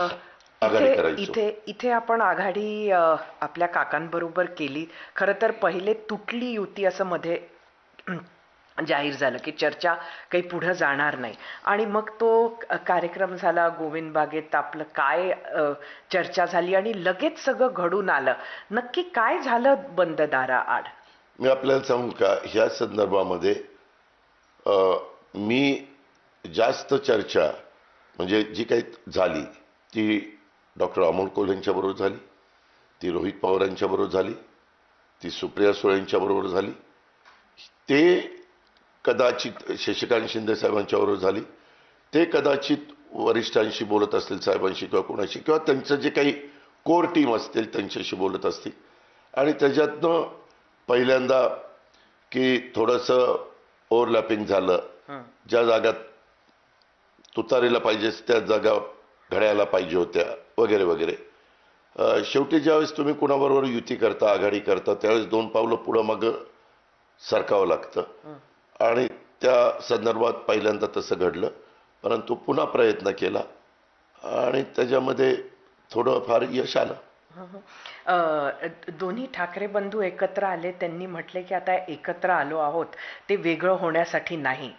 आघाडी इथे करायचो. इथे इथे आपण आघाडी अ, आपल्या काकांबरोबर केली. खरं तर पहिले तुटली युती असं मध्ये जाहीर झालं की चर्चा काही पुढं जाणार नाही. आणि मग तो क- कार्यक्रम झाला गोविंद बागेत आपलं काय अ, चर्चा झाली आणि लगेच सगळं घडून आलं. नक्की काय झालं बंद दारा आड? मी आपल्याला सांगू का ह्या संदर्भामध्ये अ, मी जास्त चर्चा म्हणजे जी काही झाली ती डॉक्टर अमोल कोल यांच्याबरोबर झाली ती रोहित पवार यांच्याबरोबर झाली ती सुप्रिया सुळे यांच्याबरोबर झाली. ते कदाचित शशिकांत शिंदे साहेबांच्याबरोबर झाली. ते कदाचित वरिष्ठांशी बोलत असतील साहेबांशी किंवा कोणाशी किंवा त्यांचं जे काही कोर टीम असतील त्यांच्याशी बोलत असतील. आणि त्याच्यातनं पहिल्यांदा की थोडंसं ओव्हरलॅपिंग झालं. ज्या जागात तुतारीला पाहिजे त्या जागा घड्याला पाहिजे होत्या वगैरे वगैरे. शेवटी ज्यावेळेस तुम्ही कुणाबरोबर युती करता आघाडी करता त्यावेळेस दोन पावलं पुढं मागं सरकावं लागतं. आणि त्या संदर्भात पहिल्यांदा तसं घडलं. परंतु पुन्हा प्रयत्न केला आणि त्याच्यामध्ये थोडं फार यश आलं. दोन्ही ठाकरे बंधू एकत्र आले त्यांनी म्हटले की आता एकत्र आलो आहोत ते वेगळं होण्यासाठी नाही.